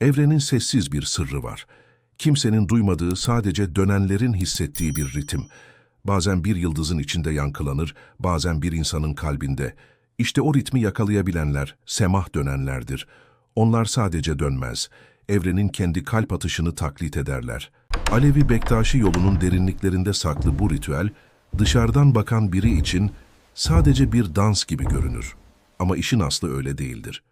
Evrenin sessiz bir sırrı var. Kimsenin duymadığı, sadece dönenlerin hissettiği bir ritim. Bazen bir yıldızın içinde yankılanır, bazen bir insanın kalbinde. İşte o ritmi yakalayabilenler, semah dönenlerdir. Onlar sadece dönmez, evrenin kendi kalp atışını taklit ederler. Alevi Bektaşi yolunun derinliklerinde saklı bu ritüel, dışarıdan bakan biri için sadece bir dans gibi görünür. Ama işin aslı öyle değildir.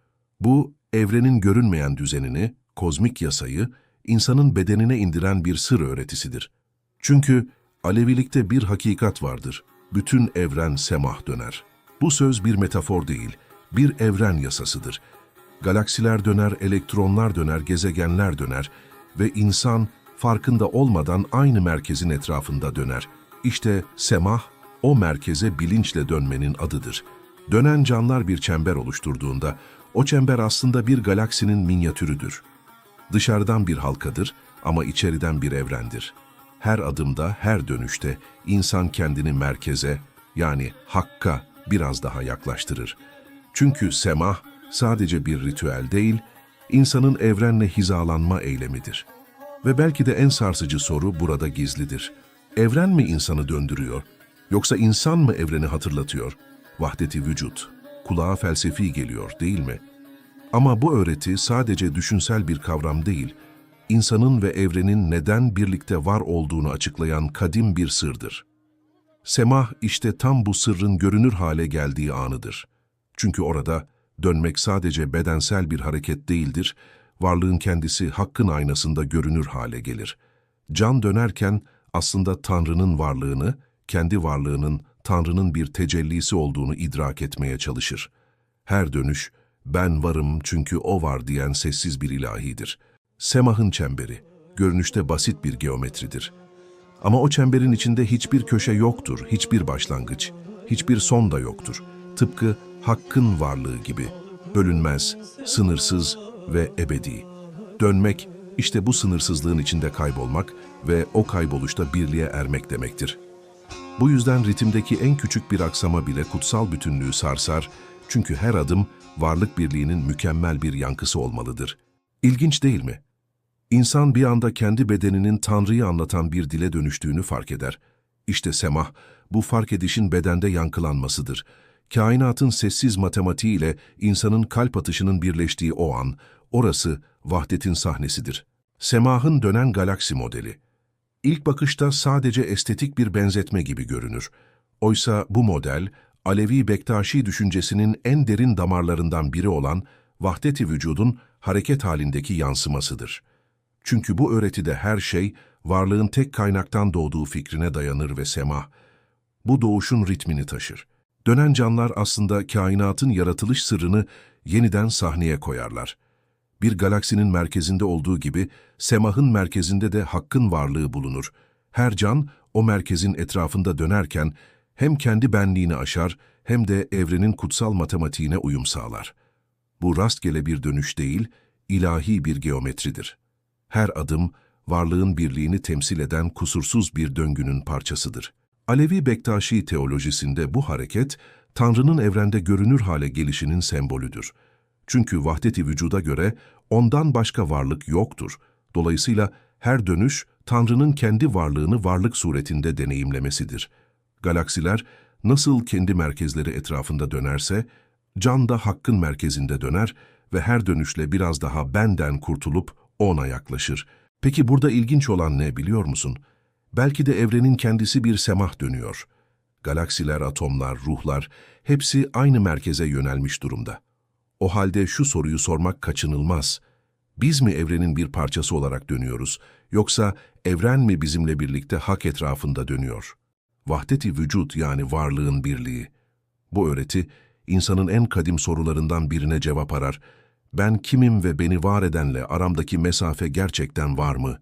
Bu, evrenin görünmeyen düzenini, kozmik yasayı, insanın bedenine indiren bir sır öğretisidir. Çünkü Alevilikte bir hakikat vardır. Bütün evren semah döner. Bu söz bir metafor değil, bir evren yasasıdır. Galaksiler döner, elektronlar döner, gezegenler döner ve insan farkında olmadan aynı merkezin etrafında döner. İşte semah, o merkeze bilinçle dönmenin adıdır. Dönen canlar bir çember oluşturduğunda, o çember aslında bir galaksinin minyatürüdür. Dışarıdan bir halkadır ama içeriden bir evrendir. Her adımda, her dönüşte insan kendini merkeze, yani hakka biraz daha yaklaştırır. Çünkü semah sadece bir ritüel değil, insanın evrenle hizalanma eylemidir. Ve belki de en sarsıcı soru burada gizlidir. Evren mi insanı döndürüyor, yoksa insan mı evreni hatırlatıyor? Vahdeti vücut, kulağa felsefi geliyor değil mi? Ama bu öğreti sadece düşünsel bir kavram değil, insanın ve evrenin neden birlikte var olduğunu açıklayan kadim bir sırdır. Semah işte tam bu sırrın görünür hale geldiği anıdır. Çünkü orada dönmek sadece bedensel bir hareket değildir, varlığın kendisi hakkın aynasında görünür hale gelir. Can dönerken aslında Tanrı'nın varlığını, kendi varlığının Tanrı'nın bir tecellisi olduğunu idrak etmeye çalışır. Her dönüş, ben varım çünkü o var diyen sessiz bir ilahidir. Semah'ın çemberi, görünüşte basit bir geometridir. Ama o çemberin içinde hiçbir köşe yoktur, hiçbir başlangıç, hiçbir son da yoktur. Tıpkı hakkın varlığı gibi, bölünmez, sınırsız ve ebedi. Dönmek, işte bu sınırsızlığın içinde kaybolmak ve o kayboluşta birliğe ermek demektir. Bu yüzden ritimdeki en küçük bir aksama bile kutsal bütünlüğü sarsar, çünkü her adım varlık birliğinin mükemmel bir yankısı olmalıdır. İlginç değil mi? İnsan bir anda kendi bedeninin Tanrı'yı anlatan bir dile dönüştüğünü fark eder. İşte semah, bu fark edişin bedende yankılanmasıdır. Kainatın sessiz matematiğiyle insanın kalp atışının birleştiği o an, orası vahdetin sahnesidir. Semahın dönen galaksi modeli. İlk bakışta sadece estetik bir benzetme gibi görünür. Oysa bu model, Alevi Bektaşi düşüncesinin en derin damarlarından biri olan vahdeti vücudun hareket halindeki yansımasıdır. Çünkü bu öğretide her şey, varlığın tek kaynaktan doğduğu fikrine dayanır ve semah, bu doğuşun ritmini taşır. Dönen canlar aslında kainatın yaratılış sırrını yeniden sahneye koyarlar. Bir galaksinin merkezinde olduğu gibi, semahın merkezinde de hakkın varlığı bulunur. Her can, o merkezin etrafında dönerken, hem kendi benliğini aşar, hem de evrenin kutsal matematiğine uyum sağlar. Bu rastgele bir dönüş değil, ilahi bir geometridir. Her adım, varlığın birliğini temsil eden kusursuz bir döngünün parçasıdır. Alevi Bektaşi teolojisinde bu hareket, Tanrı'nın evrende görünür hale gelişinin sembolüdür. Çünkü vahdeti vücuda göre ondan başka varlık yoktur. Dolayısıyla her dönüş, Tanrı'nın kendi varlığını varlık suretinde deneyimlemesidir. Galaksiler nasıl kendi merkezleri etrafında dönerse, can da hakkın merkezinde döner ve her dönüşle biraz daha benden kurtulup ona yaklaşır. Peki burada ilginç olan ne biliyor musun? Belki de evrenin kendisi bir semah dönüyor. Galaksiler, atomlar, ruhlar hepsi aynı merkeze yönelmiş durumda. O halde şu soruyu sormak kaçınılmaz. Biz mi evrenin bir parçası olarak dönüyoruz, yoksa evren mi bizimle birlikte hak etrafında dönüyor? Vahdeti vücut yani varlığın birliği. Bu öğreti, insanın en kadim sorularından birine cevap arar. Ben kimim ve beni var edenle aramdaki mesafe gerçekten var mı?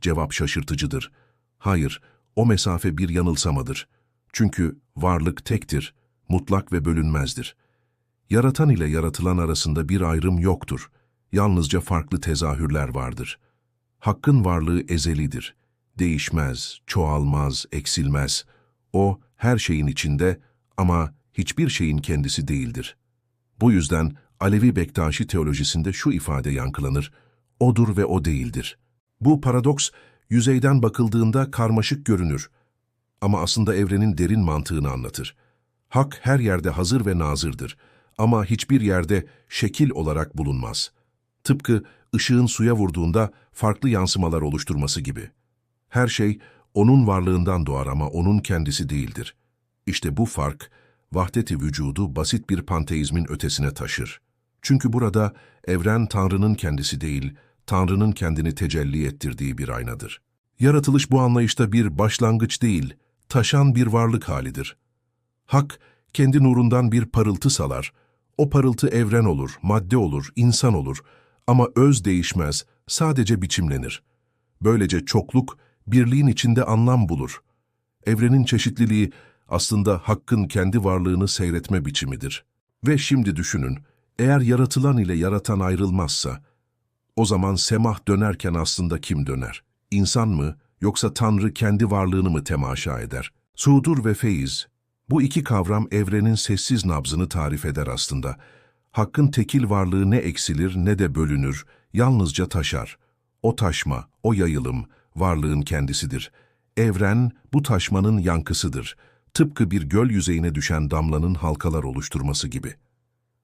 Cevap şaşırtıcıdır. Hayır, o mesafe bir yanılsamadır. Çünkü varlık tektir, mutlak ve bölünmezdir. Yaratan ile yaratılan arasında bir ayrım yoktur. Yalnızca farklı tezahürler vardır. Hakkın varlığı ezelidir. Değişmez, çoğalmaz, eksilmez. O her şeyin içinde ama hiçbir şeyin kendisi değildir. Bu yüzden Alevi Bektaşi teolojisinde şu ifade yankılanır. odur ve o değildir. Bu paradoks yüzeyden bakıldığında karmaşık görünür ama aslında evrenin derin mantığını anlatır. Hak her yerde hazır ve nazırdır ama hiçbir yerde şekil olarak bulunmaz. Tıpkı ışığın suya vurduğunda farklı yansımalar oluşturması gibi. Her şey onun varlığından doğar ama onun kendisi değildir. İşte bu fark, vahdeti vücudu basit bir panteizmin ötesine taşır. Çünkü burada evren Tanrı'nın kendisi değil, Tanrı'nın kendini tecelli ettirdiği bir aynadır. Yaratılış bu anlayışta bir başlangıç değil, taşan bir varlık halidir. Hak, kendi nurundan bir parıltı salar. O parıltı evren olur, madde olur, insan olur ama öz değişmez, sadece biçimlenir. Böylece çokluk, birliğin içinde anlam bulur. Evrenin çeşitliliği aslında Hakk'ın kendi varlığını seyretme biçimidir. Ve şimdi düşünün, eğer yaratılan ile yaratan ayrılmazsa, o zaman semah dönerken aslında kim döner? İnsan mı, yoksa Tanrı kendi varlığını mı temaşa eder? Sudur ve feyiz, bu iki kavram evrenin sessiz nabzını tarif eder aslında. Hakkın tekil varlığı ne eksilir ne de bölünür, yalnızca taşar. O taşma, o yayılım, varlığın kendisidir. Evren, bu taşmanın yankısıdır. Tıpkı bir göl yüzeyine düşen damlanın halkalar oluşturması gibi.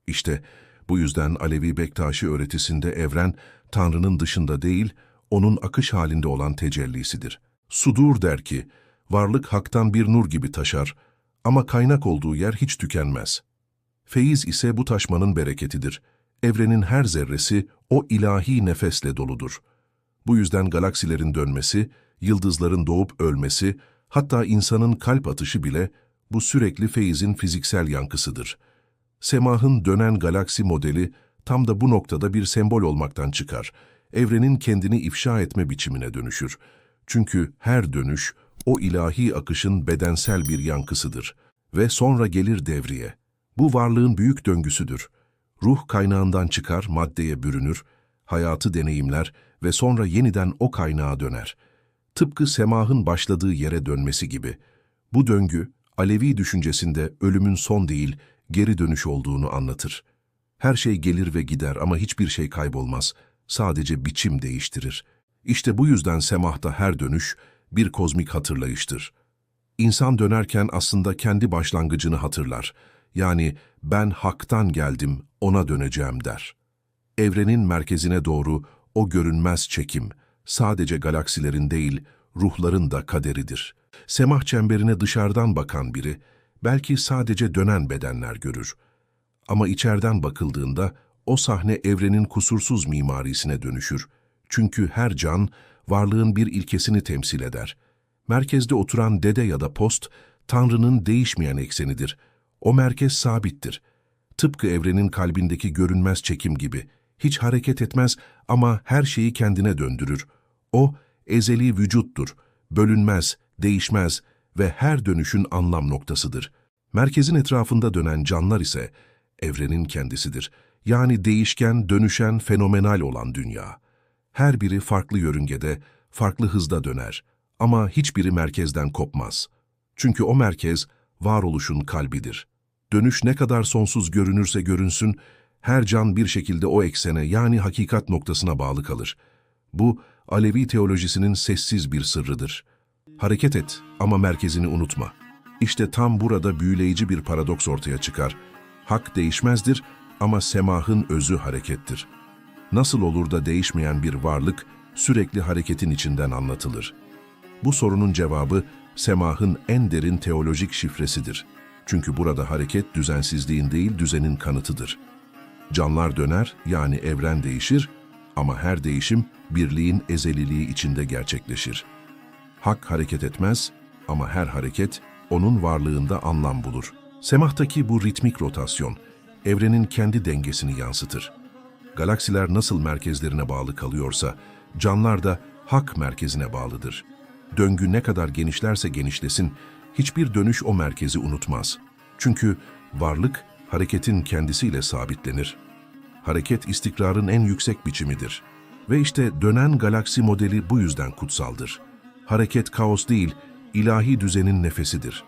İşte bu yüzden Alevi Bektaşi öğretisinde evren, Tanrı'nın dışında değil, onun akış halinde olan tecellisidir. Sudur der ki, varlık haktan bir nur gibi taşar ama kaynak olduğu yer hiç tükenmez. Feyiz ise bu taşmanın bereketidir. Evrenin her zerresi o ilahi nefesle doludur. Bu yüzden galaksilerin dönmesi, yıldızların doğup ölmesi, hatta insanın kalp atışı bile bu sürekli feyizin fiziksel yankısıdır. Semah'ın dönen galaksi modeli tam da bu noktada bir sembol olmaktan çıkar. Evrenin kendini ifşa etme biçimine dönüşür. Çünkü her dönüş o ilahi akışın bedensel bir yankısıdır. Ve sonra gelir devriye. Bu varlığın büyük döngüsüdür. Ruh kaynağından çıkar, maddeye bürünür, hayatı deneyimler ve sonra yeniden o kaynağa döner. Tıpkı semahın başladığı yere dönmesi gibi. Bu döngü, Alevi düşüncesinde ölümün son değil, geri dönüş olduğunu anlatır. Her şey gelir ve gider ama hiçbir şey kaybolmaz. Sadece biçim değiştirir. İşte bu yüzden semahta her dönüş bir kozmik hatırlayıştır. İnsan dönerken aslında kendi başlangıcını hatırlar. Yani ben haktan geldim, ona döneceğim der. Evrenin merkezine doğru o görünmez çekim, sadece galaksilerin değil, ruhların da kaderidir. Semah çemberine dışarıdan bakan biri, belki sadece dönen bedenler görür. Ama içeriden bakıldığında o sahne evrenin kusursuz mimarisine dönüşür. Çünkü her can, varlığın bir ilkesini temsil eder. Merkezde oturan dede ya da post, Tanrı'nın değişmeyen eksenidir. O merkez sabittir. Tıpkı evrenin kalbindeki görünmez çekim gibi. Hiç hareket etmez ama her şeyi kendine döndürür. O, ezeli vücuttur, bölünmez, değişmez ve her dönüşün anlam noktasıdır. Merkezin etrafında dönen canlar ise evrenin kendisidir. Yani değişken, dönüşen, fenomenal olan dünya. Her biri farklı yörüngede, farklı hızda döner. Ama hiçbiri merkezden kopmaz. Çünkü o merkez varoluşun kalbidir. Dönüş ne kadar sonsuz görünürse görünsün, her can bir şekilde o eksene yani hakikat noktasına bağlı kalır. Bu, Alevi teolojisinin sessiz bir sırrıdır. Hareket et ama merkezini unutma. İşte tam burada büyüleyici bir paradoks ortaya çıkar. Hak değişmezdir ama semahın özü harekettir. Nasıl olur da değişmeyen bir varlık sürekli hareketin içinden anlatılır? Bu sorunun cevabı semahın en derin teolojik şifresidir. Çünkü burada hareket düzensizliğin değil düzenin kanıtıdır. Canlar döner yani evren değişir ama her değişim birliğin ezeliliği içinde gerçekleşir. Hak hareket etmez ama her hareket onun varlığında anlam bulur. Semahtaki bu ritmik rotasyon evrenin kendi dengesini yansıtır. Galaksiler nasıl merkezlerine bağlı kalıyorsa canlar da hak merkezine bağlıdır. Döngü ne kadar genişlerse genişlesin, hiçbir dönüş o merkezi unutmaz. Çünkü varlık hareketin kendisiyle sabitlenir. Hareket istikrarın en yüksek biçimidir. Ve işte dönen galaksi modeli bu yüzden kutsaldır. Hareket kaos değil, ilahi düzenin nefesidir.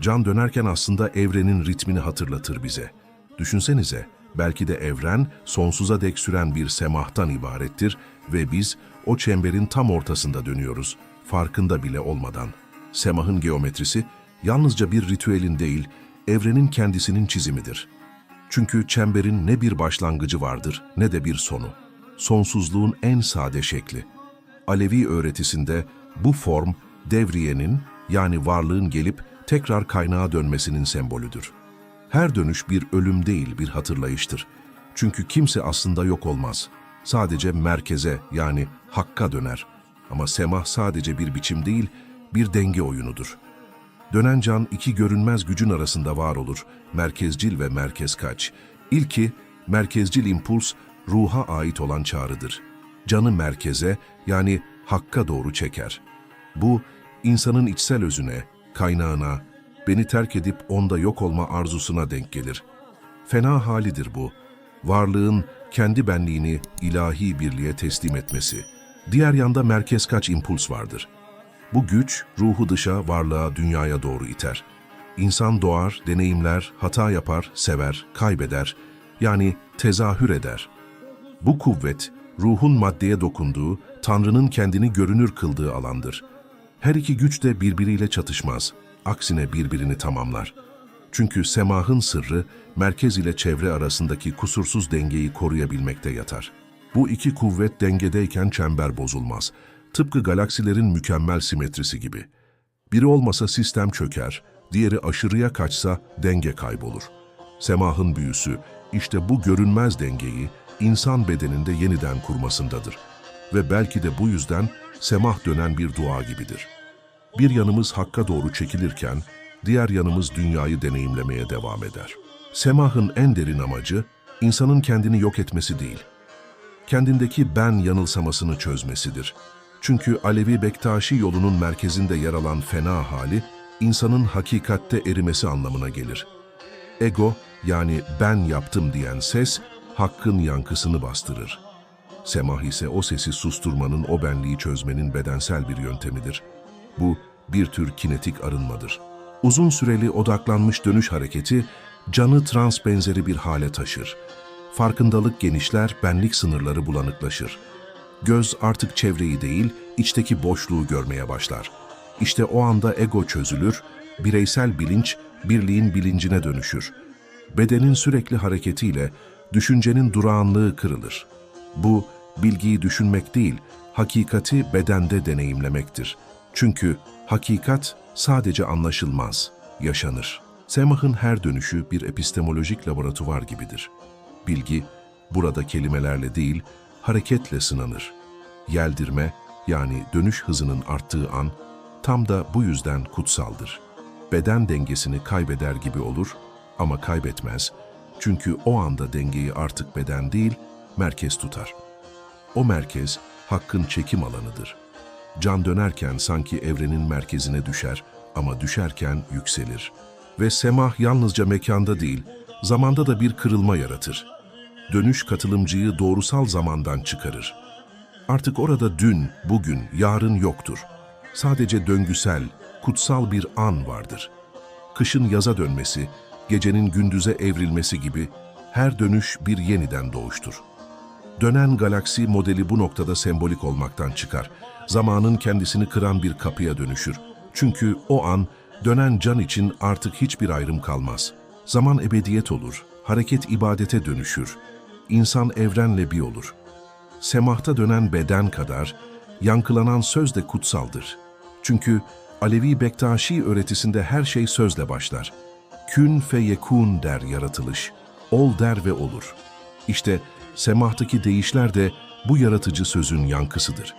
Can dönerken aslında evrenin ritmini hatırlatır bize. Düşünsenize, Belki de evren sonsuza dek süren bir semahtan ibarettir ve biz o çemberin tam ortasında dönüyoruz, farkında bile olmadan. Semahın geometrisi yalnızca bir ritüelin değil, evrenin kendisinin çizimidir. Çünkü çemberin ne bir başlangıcı vardır ne de bir sonu. Sonsuzluğun en sade şekli. Alevi öğretisinde bu form devriyenin yani varlığın gelip tekrar kaynağa dönmesinin sembolüdür. Her dönüş bir ölüm değil bir hatırlayıştır. Çünkü kimse aslında yok olmaz. Sadece merkeze yani hakka döner. Ama semah sadece bir biçim değil, bir denge oyunudur. Dönen can iki görünmez gücün arasında var olur, merkezcil ve merkez kaç. İlki, merkezcil impuls, ruha ait olan çağrıdır. Canı merkeze yani hakka doğru çeker. Bu, insanın içsel özüne, kaynağına, beni terk edip onda yok olma arzusuna denk gelir. Fena halidir bu. Varlığın kendi benliğini ilahi birliğe teslim etmesi. Diğer yanda merkez kaç impuls vardır. Bu güç ruhu dışa, varlığa, dünyaya doğru iter. İnsan doğar, deneyimler, hata yapar, sever, kaybeder, yani tezahür eder. Bu kuvvet, ruhun maddeye dokunduğu, Tanrı'nın kendini görünür kıldığı alandır. Her iki güç de birbiriyle çatışmaz, aksine birbirini tamamlar. Çünkü semahın sırrı, merkez ile çevre arasındaki kusursuz dengeyi koruyabilmekte yatar. Bu iki kuvvet dengedeyken çember bozulmaz. Tıpkı galaksilerin mükemmel simetrisi gibi. Biri olmasa sistem çöker, diğeri aşırıya kaçsa denge kaybolur. Semahın büyüsü, işte bu görünmez dengeyi insan bedeninde yeniden kurmasındadır. Ve belki de bu yüzden semah dönen bir dua gibidir. Bir yanımız hakka doğru çekilirken, diğer yanımız dünyayı deneyimlemeye devam eder. Semahın en derin amacı, insanın kendini yok etmesi değil, kendindeki ben yanılsamasını çözmesidir. Çünkü Alevi Bektaşi yolunun merkezinde yer alan fena hali, insanın hakikatte erimesi anlamına gelir. Ego, yani ben yaptım diyen ses, hakkın yankısını bastırır. Semah ise o sesi susturmanın, o benliği çözmenin bedensel bir yöntemidir. Bu, bir tür kinetik arınmadır. Uzun süreli odaklanmış dönüş hareketi, canı trans benzeri bir hale taşır. Farkındalık genişler, benlik sınırları bulanıklaşır. Göz artık çevreyi değil, içteki boşluğu görmeye başlar. İşte o anda ego çözülür, bireysel bilinç, birliğin bilincine dönüşür. Bedenin sürekli hareketiyle düşüncenin durağanlığı kırılır. Bu, bilgiyi düşünmek değil, hakikati bedende deneyimlemektir. Çünkü hakikat sadece anlaşılmaz, yaşanır. Semah'ın her dönüşü bir epistemolojik laboratuvar gibidir. Bilgi, burada kelimelerle değil, hareketle sınanır. Yeldirme, yani dönüş hızının arttığı an, tam da bu yüzden kutsaldır. Beden dengesini kaybeder gibi olur ama kaybetmez. Çünkü o anda dengeyi artık beden değil, merkez tutar. O merkez, hakkın çekim alanıdır. Can dönerken sanki evrenin merkezine düşer ama düşerken yükselir. Ve semah yalnızca mekanda değil, zamanda da bir kırılma yaratır. Dönüş katılımcıyı doğrusal zamandan çıkarır. Artık orada dün, bugün, yarın yoktur. Sadece döngüsel, kutsal bir an vardır. Kışın yaza dönmesi, gecenin gündüze evrilmesi gibi her dönüş bir yeniden doğuştur. Dönen galaksi modeli bu noktada sembolik olmaktan çıkar. Zamanın kendisini kıran bir kapıya dönüşür. Çünkü o an dönen can için artık hiçbir ayrım kalmaz. Zaman ebediyet olur, hareket ibadete dönüşür. İnsan evrenle bir olur. Semahta dönen beden kadar yankılanan söz de kutsaldır. Çünkü Alevi Bektaşi öğretisinde her şey sözle başlar. Kün fe yekun der yaratılış. Ol der ve olur. İşte semahtaki değişler de bu yaratıcı sözün yankısıdır.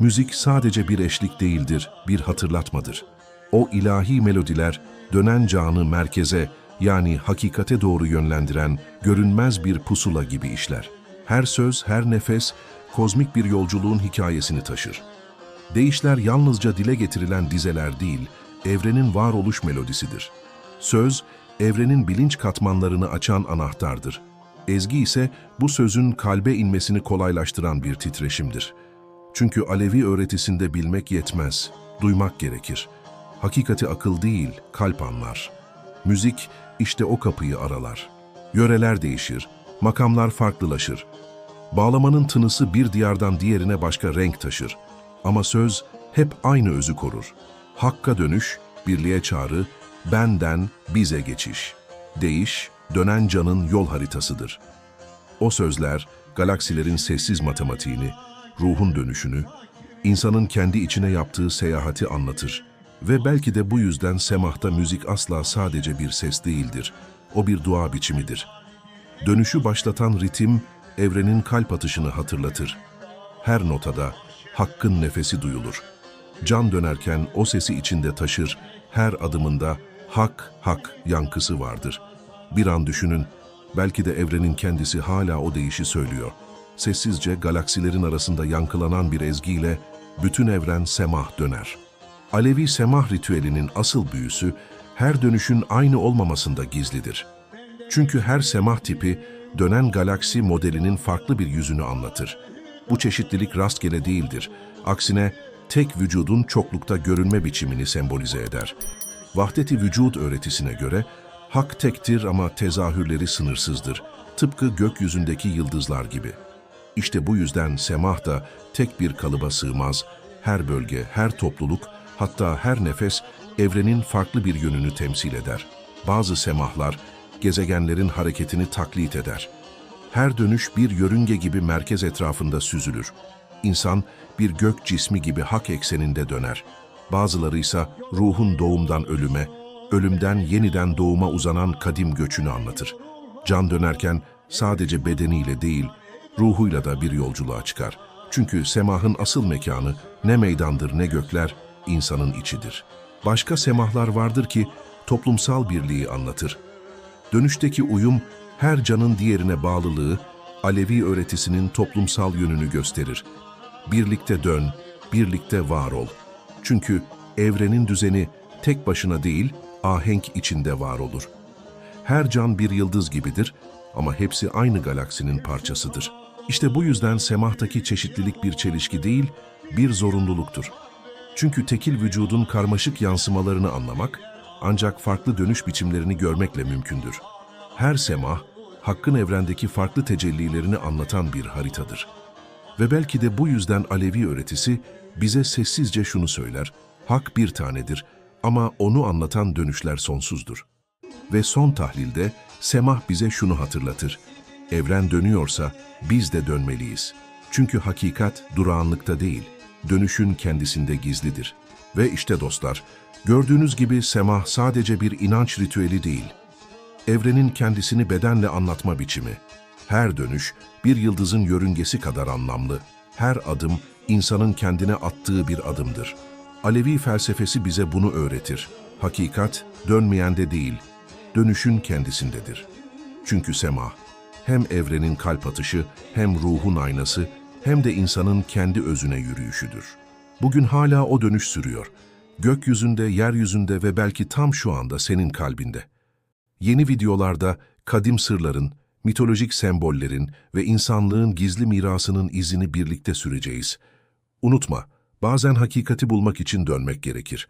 Müzik sadece bir eşlik değildir, bir hatırlatmadır. O ilahi melodiler dönen canı merkeze yani hakikate doğru yönlendiren görünmez bir pusula gibi işler. Her söz, her nefes kozmik bir yolculuğun hikayesini taşır. Değişler yalnızca dile getirilen dizeler değil, evrenin varoluş melodisidir. Söz, evrenin bilinç katmanlarını açan anahtardır. Ezgi ise bu sözün kalbe inmesini kolaylaştıran bir titreşimdir. Çünkü Alevi öğretisinde bilmek yetmez, duymak gerekir. Hakikati akıl değil, kalp anlar. Müzik işte o kapıyı aralar. Yöreler değişir, makamlar farklılaşır. Bağlamanın tınısı bir diyardan diğerine başka renk taşır. Ama söz hep aynı özü korur. Hakka dönüş, birliğe çağrı, benden bize geçiş. Değiş, dönen canın yol haritasıdır. O sözler, galaksilerin sessiz matematiğini, ruhun dönüşünü, insanın kendi içine yaptığı seyahati anlatır. Ve belki de bu yüzden semahta müzik asla sadece bir ses değildir. O bir dua biçimidir. Dönüşü başlatan ritim, evrenin kalp atışını hatırlatır. Her notada hakkın nefesi duyulur. Can dönerken o sesi içinde taşır, her adımında hak, hak yankısı vardır. Bir an düşünün, belki de evrenin kendisi hala o deyişi söylüyor. Sessizce galaksilerin arasında yankılanan bir ezgiyle bütün evren semah döner. Alevi semah ritüelinin asıl büyüsü her dönüşün aynı olmamasında gizlidir. Çünkü her semah tipi dönen galaksi modelinin farklı bir yüzünü anlatır. Bu çeşitlilik rastgele değildir. Aksine tek vücudun çoklukta görünme biçimini sembolize eder. Vahdeti vücud öğretisine göre hak tektir ama tezahürleri sınırsızdır. Tıpkı gökyüzündeki yıldızlar gibi. İşte bu yüzden semah da tek bir kalıba sığmaz. Her bölge, her topluluk, hatta her nefes evrenin farklı bir yönünü temsil eder. Bazı semahlar gezegenlerin hareketini taklit eder. Her dönüş bir yörünge gibi merkez etrafında süzülür. İnsan bir gök cismi gibi hak ekseninde döner. Bazıları ise ruhun doğumdan ölüme, ölümden yeniden doğuma uzanan kadim göçünü anlatır. Can dönerken sadece bedeniyle değil, ruhuyla da bir yolculuğa çıkar. Çünkü semahın asıl mekanı ne meydandır ne gökler, insanın içidir. Başka semahlar vardır ki toplumsal birliği anlatır. Dönüşteki uyum, her canın diğerine bağlılığı, Alevi öğretisinin toplumsal yönünü gösterir. Birlikte dön, birlikte var ol. Çünkü evrenin düzeni tek başına değil, ahenk içinde var olur. Her can bir yıldız gibidir ama hepsi aynı galaksinin parçasıdır. İşte bu yüzden semahtaki çeşitlilik bir çelişki değil, bir zorunluluktur. Çünkü tekil vücudun karmaşık yansımalarını anlamak, ancak farklı dönüş biçimlerini görmekle mümkündür. Her semah, Hakk'ın evrendeki farklı tecellilerini anlatan bir haritadır. Ve belki de bu yüzden Alevi öğretisi bize sessizce şunu söyler, Hak bir tanedir ama onu anlatan dönüşler sonsuzdur. Ve son tahlilde semah bize şunu hatırlatır, evren dönüyorsa biz de dönmeliyiz. Çünkü hakikat durağanlıkta değil, dönüşün kendisinde gizlidir. Ve işte dostlar, gördüğünüz gibi semah sadece bir inanç ritüeli değil, evrenin kendisini bedenle anlatma biçimi. Her dönüş bir yıldızın yörüngesi kadar anlamlı. Her adım insanın kendine attığı bir adımdır. Alevi felsefesi bize bunu öğretir. Hakikat dönmeyende değil, dönüşün kendisindedir. Çünkü sema hem evrenin kalp atışı, hem ruhun aynası, hem de insanın kendi özüne yürüyüşüdür. Bugün hala o dönüş sürüyor. Gökyüzünde, yeryüzünde ve belki tam şu anda senin kalbinde. Yeni videolarda kadim sırların, mitolojik sembollerin ve insanlığın gizli mirasının izini birlikte süreceğiz. Unutma, bazen hakikati bulmak için dönmek gerekir.